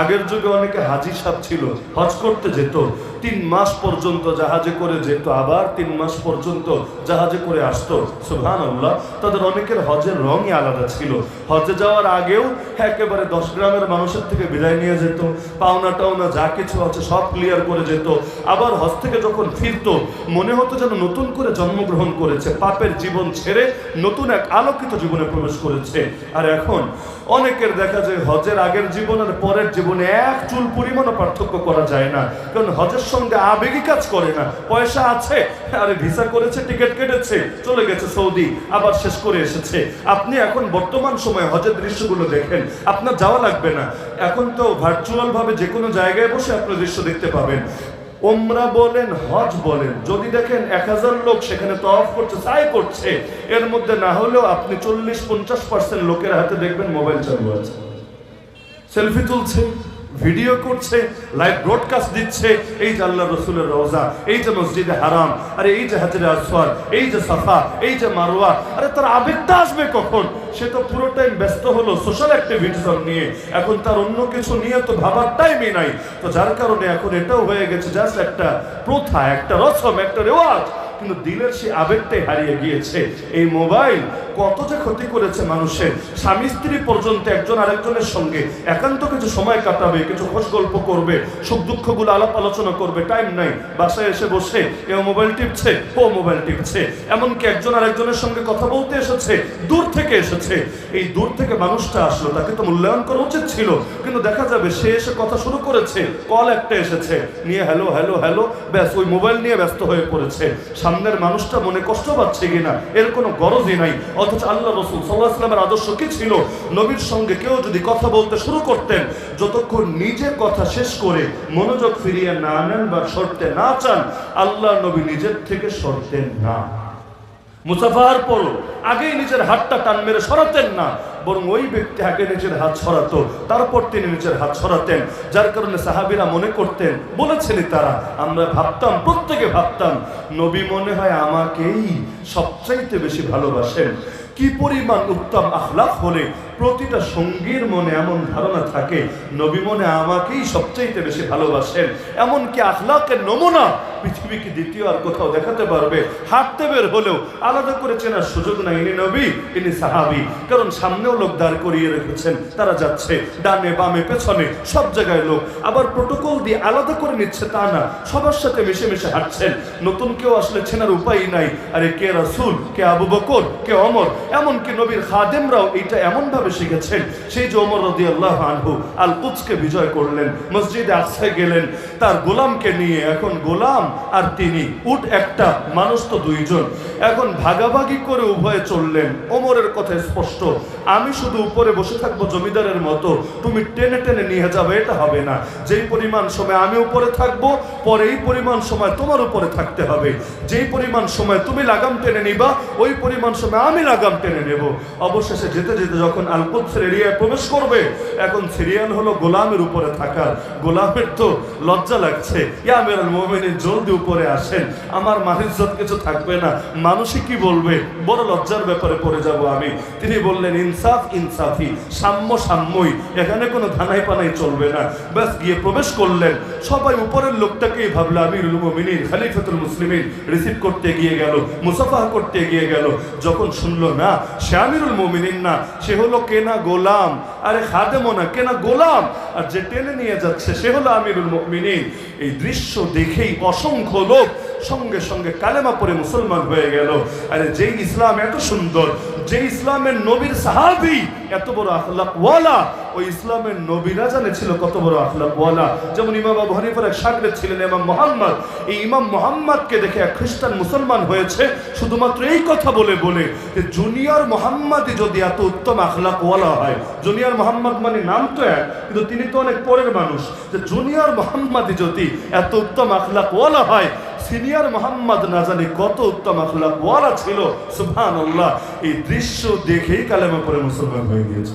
আগের যুগে অনেকে হাজি সাপ ছিল, হজ করতে যেত, তিন মাস পর্যন্ত জাহাজে করে যেত, আবার তিন মাস পর্যন্ত জাহাজে করে আসতো সুহান আল্লাহ তাদের অনেকের হজের রঙই আলাদা ছিল। হজে যাওয়ার আগেও একেবারে দশ গ্রামের মানুষের থেকে বিদায় নিয়ে যেত, পাওনা টাওনা যা কিছু আছে সব ক্লিয়ার করে যেত। আবার হজ থেকে যখন ফিরতো, মনে হতো যেন নতুন করে জন্মগ্রহণ করেছে, পাপের জীবন ছেড়ে নতুন এক আলোকিত জীবনে প্রবেশ করেছে। আর এখন অনেকের দেখা যায়, হজের আগের জীবন আর পরের জীবনে এক চুল পরিমাণও পার্থক্য করা যায় না। কারণ হজের সঙ্গে আবেগী কাজ করে না। পয়সা আছে, আরে ভিসা করেছে, টিকিট কেটেছে, চলে গেছে সৌদি, আবার শেষ করে এসেছে। আপনি এখন বর্তমান সময়ে হজের দৃশ্যগুলো দেখেন, আপনার যাওয়া লাগবে না। এখন তো ভার্চুয়াল ভাবে যে কোনো জায়গায় বসে আপনি দৃশ্য দেখতে পাবেন। ওমরা বলেন, হজ বলেন। যদি দেখেন এক হাজার লোক সেখানে তফ করছে, সাই করছে, এর মধ্যে না হলেও আপনি চল্লিশ পঞ্চাশ পার্সেন্ট লোকের হাতে দেখবেন মোবাইল চালু আছে। সেলফি তুলছে, ভিডিও করছে, লাইভ ব্রডকাস্ট দিচ্ছে। এই যে আল্লাহ রসুলের রওজা, এই যে মসজিদে হারাম, আরে এই যে হাজরে আসওয়ার, এই যে সাফা, এই যে মারোয়া আরে তার আবেগটা আসবে কখন? সে তো পুরো টাইম ব্যস্ত হলো সোশ্যাল অ্যাক্টিভিটিস নিয়ে। এখন তার অন্য কিছু নিয়ে তো ভাবার টাইমই নাই। তো যার কারণে এখন এটাও হয়ে গেছে জাস্ট একটা প্রথা, একটা রসম, একটা রেওয়াজ। কিন্তু দিলের সেই আবেগটাই হারিয়ে গিয়েছে। এই মোবাইল কত যে ক্ষতি করেছে মানুষের। স্বামী স্ত্রী পর্যন্ত একজন আরেকজনের সঙ্গে একান্ত কিছু সময় কাটাবে, কিছু খোঁজ গল্প করবে, সুখ দুঃখগুলো আলাপ আলোচনা করবে টাইম নাই, বাসায় এসে বসে এও মোবাইল টিপছে ও মোবাইল টিপছে। এমনকি একজন আরেকজনের সঙ্গে কথা বলতে এসেছে, দূর থেকে এসেছে। এই দূর থেকে মানুষটা আসলো, তাকে তো মূল্যায়ন করা উচিত ছিল। কিন্তু দেখা যাবে সে এসে কথা শুরু করেছে কল একটা এসেছে, নিয়ে হ্যালো হ্যালো হ্যালো ব্যাস, ওই মোবাইল নিয়ে ব্যস্ত হয়ে পড়েছে। সামনের মানুষটা মনে কষ্ট পাচ্ছে কিনা, এর কোনো গরজই নাই। অথচ আল্লাহ রসুল সাল্লাহ ইসলামের আদর্শ কি ছিল? নবীর সঙ্গে কেউ যদি কথা বলতে শুরু করতেন, যতক্ষণ নিজে কথা শেষ করে মনোযোগ ফিরিয়ে না নেন বা সরতে না চান, আল্লাহ নবী নিজের থেকে সরতেন না। মুসাফার পরও আগেই নিজের হাতটা টান মেরে সরাতেন না, বরং ওই ব্যক্তি আগে নিজের হাত সরাতো, তারপর তিনি নিজের হাত সরাতেন। যার কারণে সাহাবিরা মনে করতেন বলেছেন তারা, আমরা ভাবতাম, প্রত্যেকে ভাবতাম, নবী মনে হয় আমাকেই সবচাইতে বেশি ভালোবাসেন। কি পরিমাণ উত্তম আখলাখ হলে প্রতিটা সঙ্গীর মনে এমন ধারণা থাকে, নবী মনে আমাকেই সবচাইতে বেশি ভালোবাসেন। এমনকি আখলাকের নমুনা পৃথিবীকে দ্বিতীয় আর কোথাও দেখাতে পারবে, হাঁটতে বের হলেও আলাদা করে চেনার সুযোগ নাই। ইনি নবী, ইনি সাহাবি। কারণ সামনেও লোক দাঁড় করিয়ে রেখেছেন, তারা যাচ্ছে ডানে বামে পেছনে, সব জায়গায় লোক। আবার প্রোটোকল দিয়ে আলাদা করে নিচ্ছে তা না, সবার সাথে মিশে মিশে হাঁটছেন। নতুন কেউ আসলে চেনার উপায় নাই। আরে কে রাসুল, কে আবু বকর, কে অমর এমনকি নবীর খাদেমরাও এইটা এমনভাবে শিখেছেন। সেই যে অমর রদি আল্লাহ আনহু আল কুচকে বিজয় করলেন, মসজিদে আশ্রয় গেলেন, তার গোলামকে নিয়ে এখন গোলাম। আর তিনি, উট একটা, মানুষ তো দুইজন। এখন ভাগাভাগি করে উভয়ে চললেন। ওমরের কথা স্পষ্ট। আমি শুধু উপরে বসে থাকব জমিদারের মতো। তুমি টেনে টেনে নিয়ে যাবে, এটা হবে না। যেই পরিমাণ সময় আমি উপরে থাকব পরে এই পরিমাণ সময় তোমার উপরে থাকতে হবে। যেই পরিমাণ সময় তুমি লাগাম টেনে নিবা, ওই পরিমাণ সময় আমি লাগাম টেনে নেব। অবশেষে যেতে যেতে যখন আলকুৎসের এরিয়ায় প্রবেশ করবে, এখন সিরিয়াল হলো গোলামের উপরে থাকার গোলামের তো লজ্জা লাগছে। ইয়া মেরাল মোমেনের জলদি উপরে আসেন। আমার মানিজ্জত কিছু থাকবে না। মানুষই কি বলবে? বড় লজ্জার ব্যাপারে পড়ে যাব আমি। তিনি বললেন, ইনসাফ, ইনসাফি, সাম্য, সাম্যই। এখানে কোনো ধানাই পানাই চলবে না। ব্যাস, গিয়ে প্রবেশ করলেন। সবাই উপরের লোকটাকেই ভাবলো, আমিরুল মুমিনিন, খালিফাতুল মুসলিমিন। রিসিভ করতে গিয়ে গেল মুসাফা করতে গিয়ে গেল। যখন শুনলো, না, সে আমিরুল মুমিনিন না, সে হলো কেনা গোলাম। আরে খাদেমো না, কেনা গোলাম? আর যে টেনে নিয়ে যাচ্ছে, সে হলো আমিরুল মুমিনিন। এই দৃশ্য দেখেই অসংখ্য লোক সঙ্গে সঙ্গে কালেমা পরে মুসলমান হয়ে গেল। আরে যে ইসলাম এত সুন্দর যে ইসলামের নবীর সাহাবি এত বড় আখলাক ওয়ালা ওই ইসলামের নবীরা জানে ছিল কত বড় আখলাক ওয়ালা। যেমন ইমাম আবু হানিফার এক সাগরেদ ছিলেন, ইমাম মোহাম্মদ। এই ইমাম মোহাম্মদকে দেখে এক খ্রিস্টান মুসলমান হয়েছে। শুধুমাত্র এই কথা বলে বলে যে জুনিয়র মোহাম্মদই যদি এত উত্তম আখলাক ওয়ালা হয়, জুনিয়র মোহাম্মদ মানে নাম তো এক, কিন্তু তিনি তো অনেক পরের মানুষ। যে জুনিয়র মোহাম্মদই যদি এত উত্তম আখলাক ওয়ালা হয়, সিনিয়র মোহাম্মদ না জানি কত উত্তম আখলাক ওয়ালা ছিল। সুবহানাল্লাহ, এই দৃশ্য দেখেই কালেমা পরে মুসলমান হয়ে গিয়েছে।